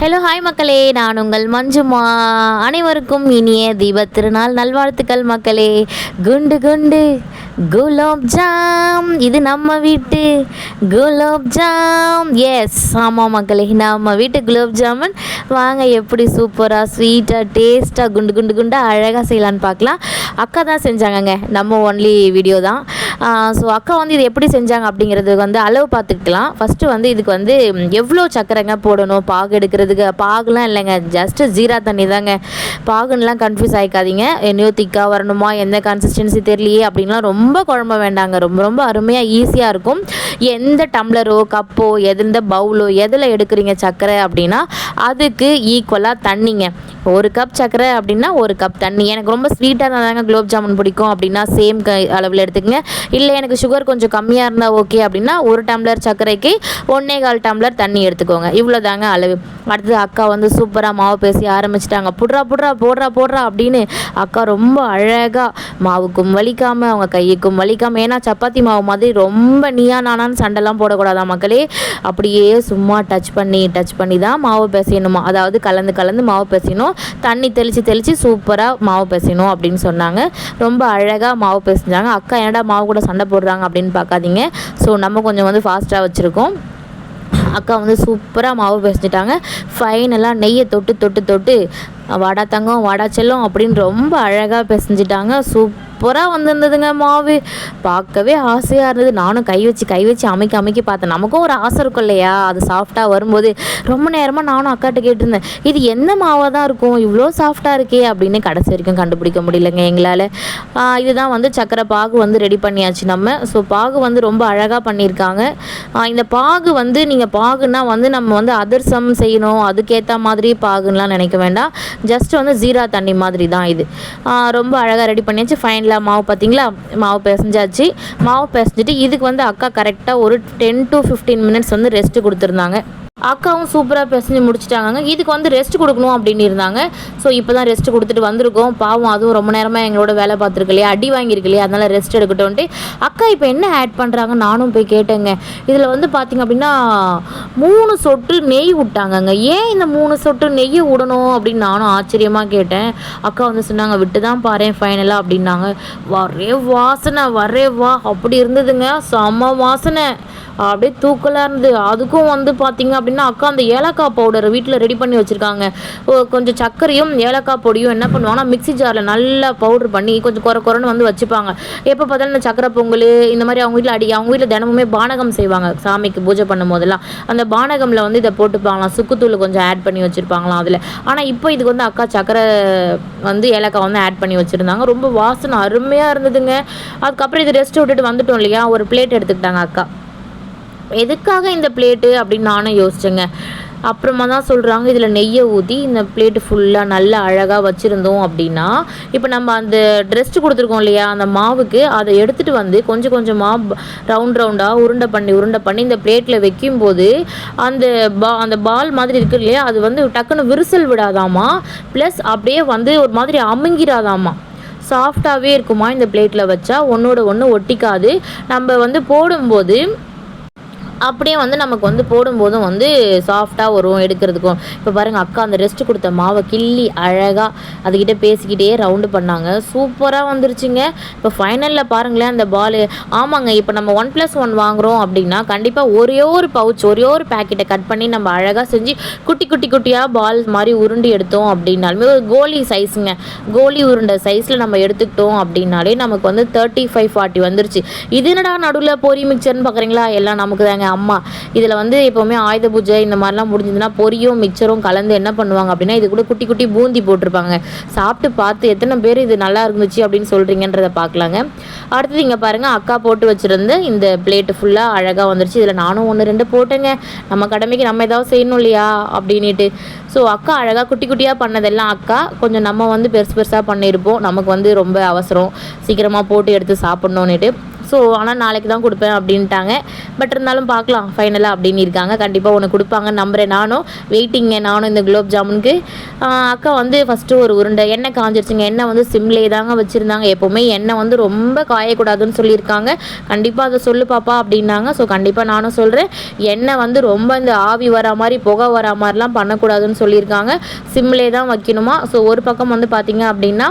Hello hi மக்களே. நான் உங்கள் மஞ்சுமா. அனைவருக்கும் இனிய தீப திருநாள் நல்வாழ்த்துக்கள் மக்களே. குண்டு குண்டு. குலோப் ஜாம். இது நம்ம வீட்டு குலோப் ஜாம். எஸ் ஆமாம் மக்களே. நம்ம வீட்டு குலோப் ஜாமுன். வாங்க எப்படி சூப்பராக ஸ்வீட்டாக டேஸ்ட்டாக குண்டு குண்டு குண்டாக அழகாக செய்யலான்னு பார்க்கலாம். அக்கா தான் செஞ்சாங்கங்க. நம்ம ஒன்லி வீடியோ தான். ஸோ அக்கா வந்து இது எப்படி செஞ்சாங்க அப்படிங்கிறது வந்து அளவு பார்த்துக்கலாம். ஃபஸ்ட்டு வந்து இதுக்கு வந்து எவ்வளோ சக்கரைங்க போடணும்? பாகு எடுக்கிறதுக்கு பாகுலாம் இல்லைங்க. ஜஸ்ட்டு ஜீரா தண்ணி தாங்க. பாகுன்னெலாம் கன்ஃபியூஸ் ஆகிக்காதீங்க என்னையோ திக்காக வரணுமா? எந்த கன்சிஸ்டன்சி தெரியலையே அப்படின்லாம் ரொம்ப குழம்ப வேண்டாங்க. ரொம்ப ரொம்ப அருமையாக ஈஸியாக இருக்கும். எந்த டம்ளரோ கப்போ எந்த பவுலோ எதில் எடுக்கிறீங்க சக்கரை அப்படின்னா அதுக்கு ஈக்குவலாக தண்ணிங்க. ஒரு கப் சக்கரை அப்படின்னா ஒரு கப் தண்ணி. எனக்கு ரொம்ப ஸ்வீட்டாக இருந்தாங்க குலோப் ஜாமுன் பிடிக்கும் அப்படின்னா சேம் க அளவில் எடுத்துக்கங்க. இல்லை எனக்கு சுகர் கொஞ்சம் கம்மியாக இருந்தால் ஓகே அப்படின்னா ஒரு டம்ளர் சர்க்கரைக்கு ஒன்றே கால் டம்ளர் தண்ணி எடுத்துக்கோங்க. இவ்வளோ தாங்க அளவு. அடுத்தது அக்கா வந்து சூப்பராக மாவு பேசி ஆரம்பிச்சிட்டாங்க. புட்றா புட்றா போடுறா போடுறா அப்படின்னு அக்கா ரொம்ப அழகாக மாவுக்கும் வலிக்காமல் அவங்க கையுக்கும் வலிக்காமல் ஏன்னா சப்பாத்தி மாவு மாதிரி ரொம்ப நீயா நானான்னு சண்டைலாம் போடக்கூடாதா மக்களே? அப்படியே சும்மா டச் பண்ணி டச் பண்ணி தான் மாவு பேசணுமா? அதாவது கலந்து கலந்து மாவு பேசணும். தண்ணி தெளித்து தெளித்து சூப்பராக மாவு பேசணும் அப்படின்னு சொன்னாங்க. ரொம்ப அழகாக மாவு பேசினாங்க. அக்கா என்னடா மாவு கூட சண்டை போடுறாங்க அப்படின்னு பார்க்காதீங்க. ஸோ நம்ம கொஞ்சம் வந்து ஃபாஸ்ட்டாக வச்சுருக்கோம். அக்கா வந்து சூப்பராக மாவு பிசைஞ்சிட்டாங்க. ஃபைனலாக நெய்யை தொட்டு தொட்டு தொட்டு வாடா தங்கம் வாடா செல்லம் அப்படின்னு ரொம்ப அழகாக பிசைஞ்சிட்டாங்க. சூப்பராக வந்திருந்ததுங்க மாவு. பார்க்கவே ஆசையாக இருந்தது. நானும் கை வச்சு கை வச்சு அமைக்க அமைக்க பார்த்தேன். நமக்கும் ஒரு ஆசை இருக்கும் இல்லையா? அது சாஃப்டாக வரும்போது. ரொம்ப நேரமாக நானும் அக்காட்ட கேட்டிருந்தேன். இது எந்த மாவாக தான் இருக்கும்? இவ்வளோ சாஃப்டாக இருக்கே அப்படின்னு கடைசி வரைக்கும் கண்டுபிடிக்க முடியலங்க எங்களால். இதுதான் வந்து சக்கரை பாகு வந்து ரெடி பண்ணியாச்சு நம்ம. ஸோ பாகு வந்து ரொம்ப அழகாக பண்ணியிருக்காங்க. இந்த பாகு வந்து நீங்கள் பாகுன்னா வந்து நம்ம வந்து அதிர்சம் செய்யணும். அதுக்கேற்ற மாதிரி பாகுன்னெலாம் நினைக்க வேண்டாம். ஜஸ்ட் வந்து ஜீரா தண்ணி மாதிரி தான் இது ரொம்ப அழகாக ரெடி பண்ணியாச்சு. ஃபைனலாக மாவு பார்த்தீங்களா மாவு பிசைஞ்சாச்சு. மாவு பிசைஞ்சிட்டு இதுக்கு வந்து அக்கா கரெக்டாக ஒரு டென் டு ஃபிஃப்டீன் மினிட்ஸ் வந்து ரெஸ்ட் கொடுத்துருந்தாங்க. அக்காவும் சூப்பராக பிசைஞ்சு முடிச்சிட்டாங்க இதுக்கு வந்து ரெஸ்ட் கொடுக்கணும் அப்படின்னு இருந்தாங்க. ஸோ இப்போ தான் ரெஸ்ட் கொடுத்துட்டு வந்திருக்கோம். பாவம் அதுவும் ரொம்ப நேரமாக எங்களோட வேலை பார்த்துருக்கு இல்லையா? அடி வாங்கியிருக்கு இல்லையா? அதனால் ரெஸ்ட் எடுக்கட்டும்ன்ட்டு. அக்கா இப்போ என்ன ஆட் பண்ணுறாங்க நானும் போய் கேட்டேங்க. இதில் வந்து பார்த்திங்க அப்படின்னா மூணு சொட்டு நெய் விட்டாங்கங்க. ஏன் இந்த மூணு சொட்டு நெய்யை விடணும் அப்படின்னு நானும் ஆச்சரியமாக கேட்டேன். அக்கா வந்து சொன்னாங்க விட்டு தான் பாரு ஃபைனலாக அப்படின்னாங்க. வரே வாசனை வரே வா. அப்படி இருந்ததுங்க. செம்ம வாசனை. அப்படியே தூக்கலாக இருந்தது. அதுக்கும் வந்து பார்த்தீங்க அப்படின்னா அக்கா அந்த ஏலக்காய் பவுடர் வீட்டில் ரெடி பண்ணி வச்சுருக்காங்க. கொஞ்சம் சர்க்கரையும் ஏலக்காய் பொடியும் என்ன பண்ணுவாங்கன்னா மிக்ஸி ஜாரில் நல்லா பவுடர் பண்ணி கொஞ்சம் குறை குறைன்னு வந்து வச்சுப்பாங்க. எப்போ பார்த்தாலும் இந்த சக்கரை பொங்கல் இந்த மாதிரி அவங்க வீட்டில் அடி அவங்க வீட்டில் தினமுமே பானகம் செய்வாங்க. சாமிக்கு பூஜை பண்ணும் போதெல்லாம் அந்த பானகமில் வந்து இதை போட்டுப்பாங்களாம். சுக்குத்தூள் கொஞ்சம் ஆட் பண்ணி வச்சுருப்பாங்களாம் அதில். ஆனால் இப்போ இதுக்கு வந்து அக்கா சக்கரை வந்து ஏலக்காய் வந்து ஆட் பண்ணி வச்சுருந்தாங்க. ரொம்ப வாசனை அருமையாக இருந்ததுங்க. அதுக்கப்புறம் இது ரெஸ்ட் விட்டுட்டு வந்துட்டோம் இல்லையா? ஒரு பிளேட் எடுத்துக்கிட்டாங்க அக்கா. எதுக்காக இந்த பிளேட்டு அப்படின்னு நானும் யோசிச்சேங்க. அப்புறமா தான் சொல்கிறாங்க இதில் நெய்யை ஊற்றி இந்த பிளேட்டு ஃபுல்லாக நல்லா அழகாக வச்சுருந்தோம் அப்படின்னா இப்போ நம்ம அந்த ட்ரெஸ்ட் கொடுத்துருக்கோம் இல்லையா அந்த மாவுக்கு அதை எடுத்துகிட்டு வந்து கொஞ்சம் கொஞ்சமாக ரவுண்ட் ரவுண்டாக உருண்டை பண்ணி உருண்டை பண்ணி இந்த பிளேட்டில் வைக்கும்போது அந்த பா அந்த பால் மாதிரி இருக்கு இல்லையா அது வந்து டக்குன்னு விரிசல் விடாதாமா ப்ளஸ் அப்படியே வந்து ஒரு மாதிரி அமுங்கிராதாமா. சாஃப்டாகவே இருக்குமா இந்த பிளேட்டில் வச்சா? ஒன்றோட ஒன்று ஒட்டிக்காது. நம்ம வந்து போடும்போது அப்படியே வந்து நமக்கு வந்து போடும்போதும் வந்து சாஃப்டாக வரும் எடுக்கிறதுக்கும். இப்போ பாருங்கள் அக்கா அந்த ரெஸ்ட் கொடுத்த மாவை கிள்ளி அழகாக அதுக்கிட்ட பேசிக்கிட்டே ரவுண்டு பண்ணாங்க. சூப்பராக வந்துருச்சுங்க. இப்போ ஃபைனலில் பாருங்களேன் அந்த பால் ஆமாங்க இப்போ நம்ம ஒன் ப்ளஸ் ஒன் வாங்குகிறோம் அப்படின்னா கண்டிப்பாக ஒரே ஒரு பவுச் ஒரே ஒரு பேக்கெட்டை கட் பண்ணி நம்ம அழகாக செஞ்சு குட்டி குட்டி குட்டியாக பால் மாதிரி உருண்டி எடுத்தோம் அப்படின்னாலுமே ஒரு கோலி சைஸுங்க கோலி உருண்டை சைஸில் நம்ம எடுத்துக்கிட்டோம் அப்படின்னாலே நமக்கு வந்து தேர்ட்டி ஃபைவ் ஃபார்ட்டி வந்துருச்சு. இது என்னடா நடுவில் பொரி மிக்சர்னு பார்க்குறீங்களா எல்லாம் நமக்கு தாங்க அம்மா. இதில் வந்து எப்போவுமே ஆயுத பூஜை இந்த மாதிரிலாம் முடிஞ்சதுன்னா பொரியும் மிக்சரும் கலந்து என்ன பண்ணுவாங்க அப்படின்னா இது கூட குட்டி குட்டி பூந்தி போட்டிருப்பாங்க. சாப்பிட்டு பார்த்து எத்தனை பேர் இது நல்லா இருந்துச்சு அப்படின்னு சொல்கிறீங்கன்றதை பார்க்கலாங்க. அடுத்தது இங்கே பாருங்கள் அக்கா போட்டு வச்சுருந்த இந்த பிளேட்டு ஃபுல்லாக அழகாக வந்துருச்சு. இதில் நானும் ஒன்று ரெண்டு போட்டேங்க. நம்ம கடமைக்கு நம்ம ஏதாவது செய்யணும் இல்லையா அப்படின்ட்டு ஸோ அக்கா அழகாக குட்டி குட்டியாக பண்ணதெல்லாம் அக்கா கொஞ்சம் நம்ம வந்து பெருசு பெருசாக பண்ணியிருப்போம் நமக்கு வந்து ரொம்ப அவசரம். சீக்கிரமாக போட்டு எடுத்து சாப்பிட்ணுன்னுட்டு ஸோ ஆனால் நாளைக்கு தான் கொடுப்பேன் அப்படின்ட்டாங்க. பட் இருந்தாலும் பார்க்கலாம் ஃபைனலாக அப்படின்னு இருக்காங்க. கண்டிப்பாக உனக்கு கொடுப்பாங்க நம்புறேன் நானும். வெயிட்டிங்க நானும் இந்த குலோப் ஜாமுனுக்கு. அக்கா வந்து ஃபஸ்ட்டு ஒரு உருண்டை எண்ணெய் காஞ்சிருச்சுங்க. எண்ணெய் வந்து சிம்லே தாங்க வச்சுருந்தாங்க. எப்போவுமே எண்ணெய் வந்து ரொம்ப காயக்கூடாதுன்னு சொல்லியிருக்காங்க. கண்டிப்பாக அதை சொல்லு பாப்பா அப்படின்னாங்க. ஸோ கண்டிப்பாக நானும் சொல்கிறேன் எண்ணெய் வந்து ரொம்ப இந்த ஆவி வர மாதிரி புகை வர மாதிரிலாம் பண்ணக்கூடாதுன்னு சொல்லியிருக்காங்க. சிம்லே தான் வைக்கணுமா? ஸோ ஒரு பக்கம் வந்து பார்த்திங்க அப்படின்னா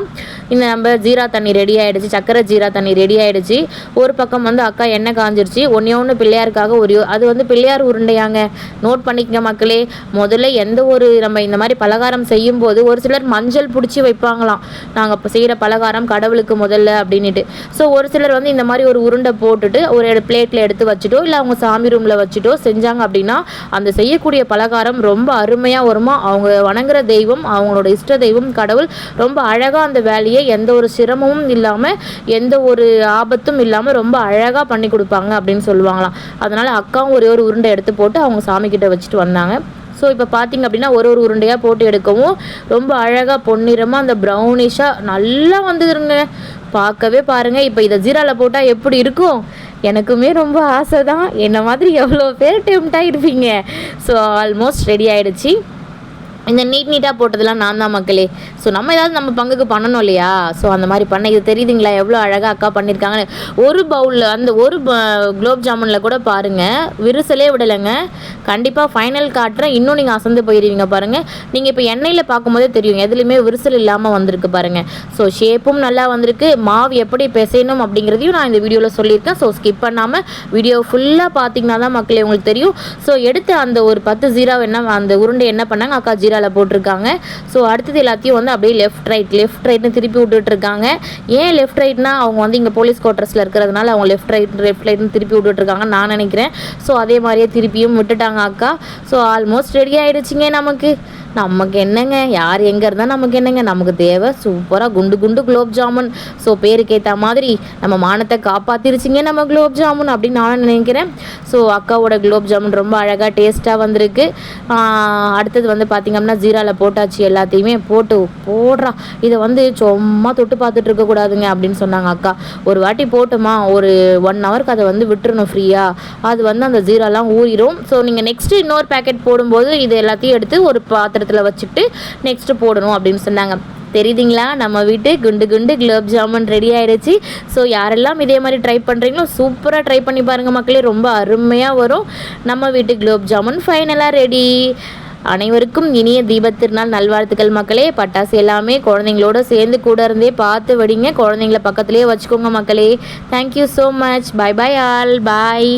இந்த நம்ம ஜீரா தண்ணி ரெடி ஆகிடுச்சு சக்கரை ஜீரா தண்ணி ரெடி ஆகிடுச்சு ஒரு பக்கம் வந்து அக்கா எண்ணெய் காஞ்சிருச்சு ஒன்றே ஒன்று பிள்ளையாருக்காக ஒரு அது வந்து பிள்ளையார் உருண்டையாங்க. நோட் பண்ணிக்கங்க மக்களே. முதல்ல எந்த ஒரு நம்ம இந்த மாதிரி பலகாரம் செய்யும்போது ஒரு சிலர் மஞ்சள் பிடிச்சி வைப்பாங்களாம். நாங்கள் இப்போ செய்கிற பலகாரம் கடவுளுக்கு முதல்ல அப்படின்ட்டு ஸோ ஒரு சிலர் வந்து இந்த மாதிரி ஒரு உருண்டை போட்டுட்டு ஒரு பிளேட்டில் எடுத்து வச்சுட்டோ இல்லை அவங்க சாமி ரூமில் வச்சுட்டோ செஞ்சாங்க அப்படின்னா அந்த செய்யக்கூடிய பலகாரம் ரொம்ப அருமையாக வருமா? அவங்க வணங்குற தெய்வம் அவங்களோட இஷ்ட தெய்வம் கடவுள் ரொம்ப அழகாக அந்த வேலையை எந்த ஒரு சிரமமும் இல்லாமல் எந்த ஒரு ஆபத்தும் இல்லாமல் ரொம்ப அழகாக பண்ணி கொடுப்பாங்க அப்படின்னு சொல்லுவாங்களாம். அதனால் அக்காவும் ஒரே ஒரு உருண்டை எடுத்து போட்டு அவங்க சாமி வச்சுட்டு வந்தாங்க. ஸோ இப்போ பார்த்தீங்க அப்படின்னா ஒரு ஒரு உருண்டையாக போட்டு எடுக்கவும் ரொம்ப அழகாக பொன்னிறமாக அந்த ப்ரௌனிஷாக நல்லா வந்துருங்க. பார்க்கவே பாருங்கள் இப்போ இதை ஜீராவில் போட்டால் எப்படி இருக்கும்? எனக்குமே ரொம்ப ஆசை தான் என்ன மாதிரி எவ்வளோ பேர் டெம்ட்டாக இருப்பீங்க ஸோ ஆல்மோஸ்ட் ரெடி ஆகிடுச்சி இந்த நீட் நீட்டாக போட்டதெல்லாம் நான் தான் மக்களே. ஸோ நம்ம ஏதாவது நம்ம பங்குக்கு பண்ணணும் இல்லையா? ஸோ அந்த மாதிரி பண்ண இது தெரியுதுங்களா? எவ்வளோ அழகாக அக்கா பண்ணியிருக்காங்கன்னு. ஒரு பவுலில் அந்த ஒரு குலோப் ஜாமுனில் கூட பாருங்கள் விரிசலே விடலைங்க. கண்டிப்பாக ஃபைனல் காட்டுறேன். இன்னும் நீங்கள் அசந்து போயிடுவீங்க பாருங்கள் நீங்கள் இப்போ எண்ணெயில் பார்க்கும்போதே தெரியும் எதுலேயுமே விரிசல் இல்லாமல் வந்திருக்கு பாருங்கள் ஸோ ஷேப்பும் நல்லா வந்திருக்கு. மாவு எப்படி பிசையணும் அப்படிங்கிறதையும் நான் இந்த வீடியோவில் சொல்லியிருக்கேன். ஸோ ஸ்கிப் பண்ணாமல் வீடியோ ஃபுல்லாக பார்த்தீங்கன்னா தான் மக்களே உங்களுக்கு தெரியும். ஸோ எடுத்து அந்த ஒரு பத்து ஜீரா என்ன அந்த உருண்டை என்ன பண்ணாங்க? அக்கா ஜீராவில் போட்டிருக்காங்க. ஸோ அடுத்தது எல்லாத்தையும் வந்து அப்படியே லெஃப்ட் ரைட் லெஃப்ட் ரைட்னு திருப்பி விட்டுட்டு இருக்காங்க ஏன் லெஃப்ட் ரைட்னா அவங்க வந்து இங்கே போலீஸ் குவார்ட்டர்ஸில் இருக்கிறதுனால அவங்க லெஃப்ட் ரைட் லெஃப்ட் ரைட்னு திருப்பி விட்டுட்டு நான் நினைக்கிறேன். ஸோ அதே மாதிரியே திருப்பியும் விட்டுட்டாங்க அக்கா. ஸோ ஆல்மோஸ்ட் ரெடி ஆயிடுச்சுங்க நமக்கு. நமக்கு என்னங்க? யார் எங்கே இருந்தால் நமக்கு என்னங்க? நமக்கு தேவை சூப்பராக குண்டு குண்டு குலோப் ஜாமுன். ஸோ பேருக்கு ஏற்ற மாதிரி நம்ம மானத்தை காப்பாற்றிருச்சிங்க நம்ம குலோப் ஜாமுன் அப்படின்னு நான் நினைக்கிறேன். ஸோ அக்காவோட குலோப் ஜாமுன் ரொம்ப அழகாக டேஸ்ட்டாக வந்திருக்கு. அடுத்தது வந்து பார்த்திங்கன்னா ஜீராவில் போட்டாச்சு எல்லாத்தையுமே போட்டு போடுறா. இதை வந்து சும்மா தொட்டு பார்த்துட்டு இருக்கக்கூடாதுங்க அப்படின்னு சொன்னாங்க அக்கா. ஒரு வாட்டி போட்டுமா? ஒரு ஒன் ஹவருக்கு அதை வந்து விட்டுறணும் ஃப்ரீயாக அது வந்து அந்த ஜீராலாம் ஊறிடும் ஸோ நீங்கள் நெக்ஸ்ட்டு இன்னொரு பேக்கெட் போடும்போது இது எல்லாத்தையும் எடுத்து ஒரு பாத்திரம் பாத்திரத்தில் வச்சுட்டு நெக்ஸ்ட்டு போடணும் அப்படின்னு சொன்னாங்க. தெரியுதுங்களா? நம்ம வீட்டு குண்டு குண்டு குலோப் ஜாமுன் ரெடி ஆயிடுச்சு ஸோ யாரெல்லாம் இதே மாதிரி ட்ரை பண்ணுறீங்களோ சூப்பராக ட்ரை பண்ணி பாருங்கள் மக்களே. ரொம்ப அருமையாக வரும். நம்ம வீட்டு குலோப் ஜாமுன் ஃபைனலாக ரெடி அனைவருக்கும் இனிய தீபத் திருநாள். நல்வாழ்த்துக்கள் மக்களே. பட்டாசு எல்லாமே குழந்தைங்களோட சேர்ந்து கூட இருந்தே பார்த்து வெடிங்க. குழந்தைங்கள பக்கத்துலேயே வச்சுக்கோங்க மக்களே. Thank you so much bye bye all bye